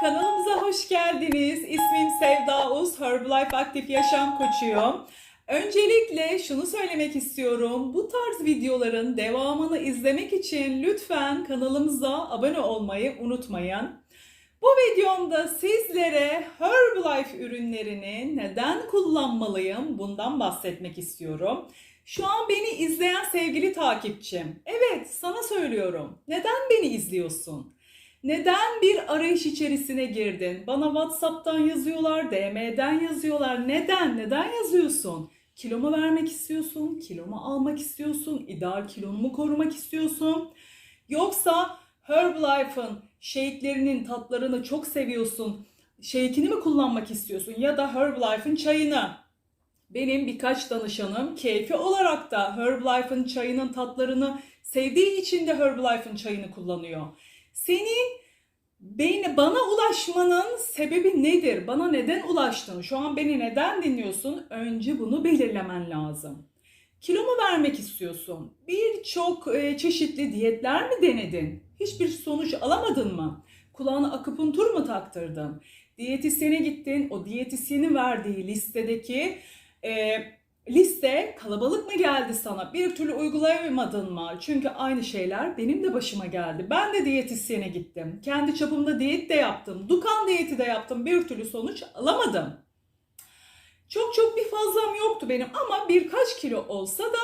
kanalımıza hoş geldiniz. İsmim Sevda Uz, Herbalife Aktif Yaşam Koçuyum. Öncelikle şunu söylemek istiyorum. Bu tarz videoların devamını izlemek için lütfen kanalımıza abone olmayı unutmayın. Bu videomda sizlere Herbalife ürünlerini neden kullanmalıyım bundan bahsetmek istiyorum. Şu an beni izleyen sevgili takipçim. Evet, sana söylüyorum. Neden beni izliyorsun? Neden bir arayış içerisine girdin? Bana WhatsApp'tan yazıyorlar, DM'den yazıyorlar. Neden? Neden yazıyorsun? Kilomu vermek istiyorsun, kilomu almak istiyorsun, ideal kilonu mu korumak istiyorsun? Yoksa Herbalife'ın shake'lerinin tatlarını çok seviyorsun. Shake'ini mi kullanmak istiyorsun ya da Herbalife'ın çayını? Benim birkaç danışanım keyfi olarak da Herbalife'ın çayının tatlarını sevdiği için de Herbalife'ın çayını kullanıyor. Senin beni, bana ulaşmanın sebebi nedir? Bana neden ulaştın? Şu an beni neden dinliyorsun? Önce bunu belirlemen lazım. Kilo mu vermek istiyorsun? Birçok e, çeşitli diyetler mi denedin? Hiçbir sonuç alamadın mı? Kulağına akupunktur mu taktırdın? Diyetisyene gittin, o diyetisyenin verdiği listedeki e, liste kalabalık mı geldi sana? Bir türlü uygulayamadın mı? Çünkü aynı şeyler benim de başıma geldi. Ben de diyetisyene gittim. Kendi çapımda diyet de yaptım. Dukan diyeti de yaptım. Bir türlü sonuç alamadım. Çok çok bir fazlam yoktu benim ama birkaç kilo olsa da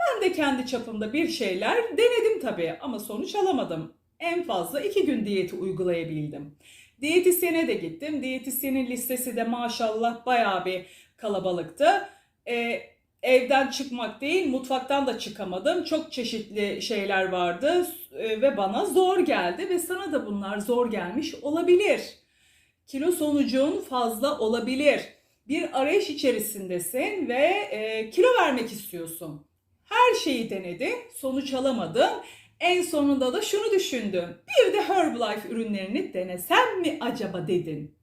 ben de kendi çapımda bir şeyler denedim tabii ama sonuç alamadım. En fazla iki gün diyeti uygulayabildim. Diyetisyene de gittim. Diyetisyenin listesi de maşallah bayağı bir kalabalıktı. Ee, evden çıkmak değil, mutfaktan da çıkamadım. Çok çeşitli şeyler vardı e, ve bana zor geldi ve sana da bunlar zor gelmiş olabilir. Kilo sonucun fazla olabilir. Bir arayış içerisindesin ve e, kilo vermek istiyorsun. Her şeyi denedi, sonuç alamadın. En sonunda da şunu düşündüm. Bir de Herbalife ürünlerini denesem mi acaba dedin.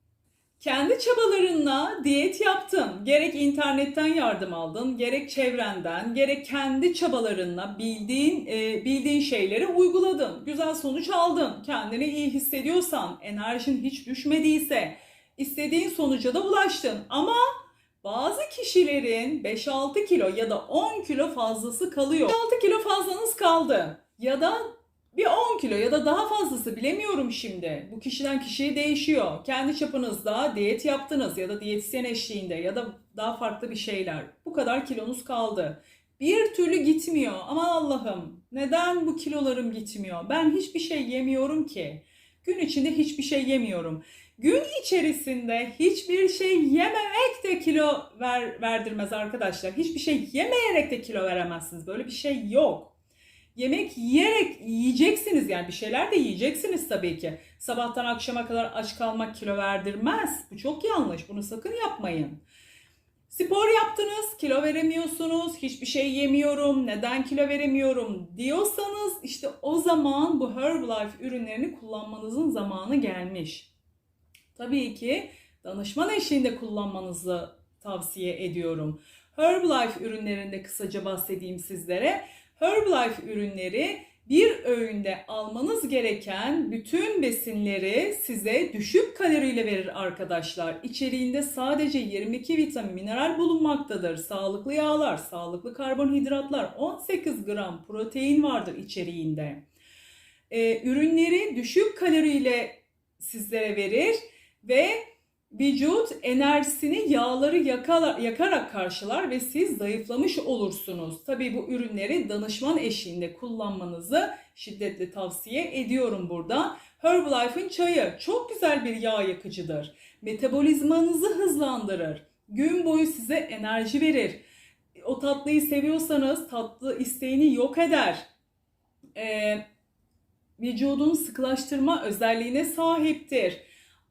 Kendi çabalarınla diyet yaptın. Gerek internetten yardım aldın, gerek çevrenden, gerek kendi çabalarınla bildiğin e, bildiğin şeyleri uyguladın. Güzel sonuç aldın. Kendini iyi hissediyorsan, enerjin hiç düşmediyse, istediğin sonuca da ulaştın. Ama bazı kişilerin 5-6 kilo ya da 10 kilo fazlası kalıyor. 6 kilo fazlanız kaldı. Ya da bir 10 kilo ya da daha fazlası bilemiyorum şimdi. Bu kişiden kişiye değişiyor. Kendi çapınızda diyet yaptınız ya da diyetisyen eşliğinde ya da daha farklı bir şeyler. Bu kadar kilonuz kaldı. Bir türlü gitmiyor. Aman Allah'ım neden bu kilolarım gitmiyor? Ben hiçbir şey yemiyorum ki. Gün içinde hiçbir şey yemiyorum. Gün içerisinde hiçbir şey yememek de kilo ver, verdirmez arkadaşlar. Hiçbir şey yemeyerek de kilo veremezsiniz. Böyle bir şey yok. Yemek yiyerek yiyeceksiniz yani bir şeyler de yiyeceksiniz tabii ki. Sabahtan akşama kadar aç kalmak kilo verdirmez. Bu çok yanlış. Bunu sakın yapmayın. Spor yaptınız, kilo veremiyorsunuz, hiçbir şey yemiyorum, neden kilo veremiyorum diyorsanız işte o zaman bu Herbalife ürünlerini kullanmanızın zamanı gelmiş. Tabii ki danışman eşliğinde kullanmanızı tavsiye ediyorum. Herbalife ürünlerinde kısaca bahsedeyim sizlere. Herbalife ürünleri bir öğünde almanız gereken bütün besinleri size düşük kaloriyle verir arkadaşlar. İçeriğinde sadece 22 vitamin, mineral bulunmaktadır. Sağlıklı yağlar, sağlıklı karbonhidratlar, 18 gram protein vardır içeriğinde. Ee, ürünleri düşük kaloriyle sizlere verir ve vücut enerjisini yağları yakarak karşılar ve siz zayıflamış olursunuz. Tabii bu ürünleri danışman eşliğinde kullanmanızı şiddetle tavsiye ediyorum burada. Herbalife'ın çayı çok güzel bir yağ yakıcıdır. Metabolizmanızı hızlandırır. Gün boyu size enerji verir. O tatlıyı seviyorsanız tatlı isteğini yok eder. Ee, vücudun sıkılaştırma özelliğine sahiptir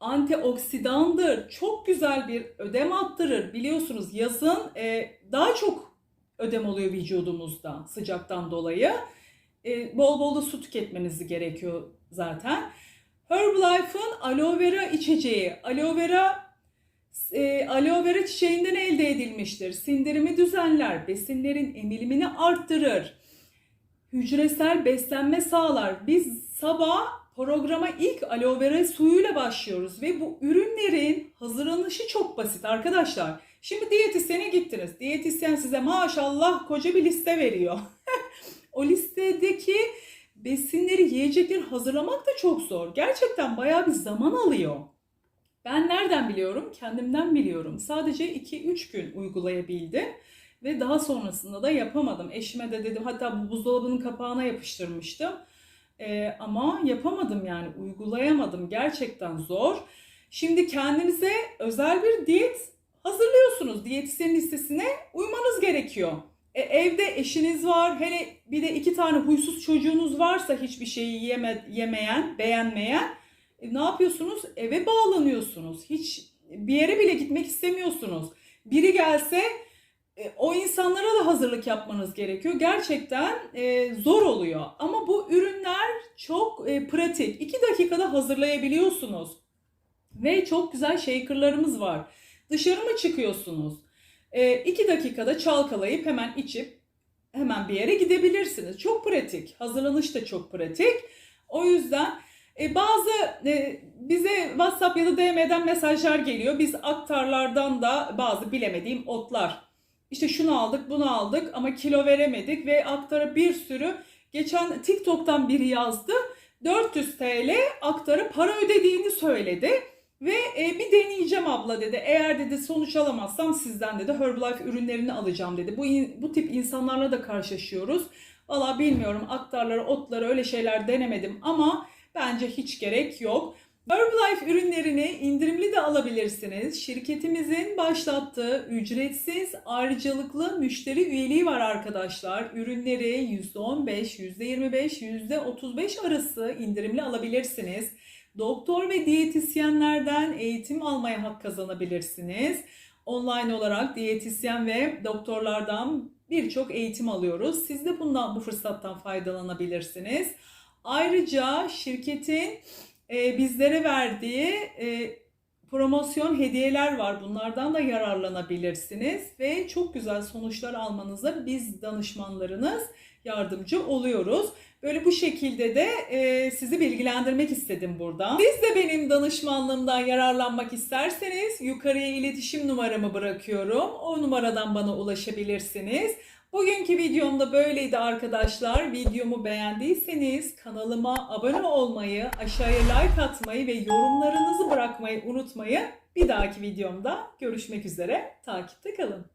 antioksidandır. Çok güzel bir ödem attırır. Biliyorsunuz yazın e, daha çok ödem oluyor vücudumuzda sıcaktan dolayı. E, bol bol da su tüketmeniz gerekiyor zaten. Herbalife'ın aloe vera içeceği. Aloe vera e, aloe vera çiçeğinden elde edilmiştir. Sindirimi düzenler, besinlerin emilimini arttırır. Hücresel beslenme sağlar. Biz sabah programa ilk aloe vera suyuyla başlıyoruz ve bu ürünlerin hazırlanışı çok basit arkadaşlar. Şimdi diyetisyene gittiniz. Diyetisyen size maşallah koca bir liste veriyor. o listedeki besinleri, yiyecekleri hazırlamak da çok zor. Gerçekten bayağı bir zaman alıyor. Ben nereden biliyorum? Kendimden biliyorum. Sadece 2-3 gün uygulayabildim ve daha sonrasında da yapamadım. Eşime de dedim hatta bu buzdolabının kapağına yapıştırmıştım. Ee, ama yapamadım yani uygulayamadım. Gerçekten zor. Şimdi kendinize özel bir diyet hazırlıyorsunuz. Diyetisyen listesine uymanız gerekiyor. E, evde eşiniz var. Hele bir de iki tane huysuz çocuğunuz varsa hiçbir şeyi yeme, yemeyen, beğenmeyen e, ne yapıyorsunuz? Eve bağlanıyorsunuz. Hiç bir yere bile gitmek istemiyorsunuz. Biri gelse e, o insanlara da hazırlık yapmanız gerekiyor. Gerçekten e, zor oluyor. Ama bu ürünler çok e, pratik. 2 dakikada hazırlayabiliyorsunuz. Ve çok güzel shakerlarımız var. Dışarı mı çıkıyorsunuz? 2 dakikada çalkalayıp hemen içip hemen bir yere gidebilirsiniz. Çok pratik. Hazırlanış da çok pratik. O yüzden e, bazı e, bize WhatsApp ya da DM'den mesajlar geliyor. Biz aktarlardan da bazı bilemediğim otlar. İşte şunu aldık, bunu aldık ama kilo veremedik ve aktara bir sürü geçen TikTok'tan biri yazdı. 400 TL aktara para ödediğini söyledi. Ve e, bir deneyeceğim abla dedi. Eğer dedi sonuç alamazsam sizden dedi Herbalife ürünlerini alacağım dedi. Bu bu tip insanlarla da karşılaşıyoruz. Valla bilmiyorum aktarları, otları öyle şeyler denemedim ama bence hiç gerek yok. Herbalife ürünlerini indirimli de alabilirsiniz. Şirketimizin başlattığı ücretsiz ayrıcalıklı müşteri üyeliği var arkadaşlar. Ürünleri %15, %25, %35 arası indirimli alabilirsiniz. Doktor ve diyetisyenlerden eğitim almaya hak kazanabilirsiniz. Online olarak diyetisyen ve doktorlardan birçok eğitim alıyoruz. Siz de bundan bu fırsattan faydalanabilirsiniz. Ayrıca şirketin e, bizlere verdiği e, promosyon hediyeler var. Bunlardan da yararlanabilirsiniz ve çok güzel sonuçlar almanıza biz danışmanlarınız yardımcı oluyoruz. Böyle bu şekilde de e, sizi bilgilendirmek istedim buradan. Siz de benim danışmanlığımdan yararlanmak isterseniz yukarıya iletişim numaramı bırakıyorum. O numaradan bana ulaşabilirsiniz. Bugünkü videom da böyleydi arkadaşlar. Videomu beğendiyseniz kanalıma abone olmayı, aşağıya like atmayı ve yorumlarınızı bırakmayı unutmayın. Bir dahaki videomda görüşmek üzere. Takipte kalın.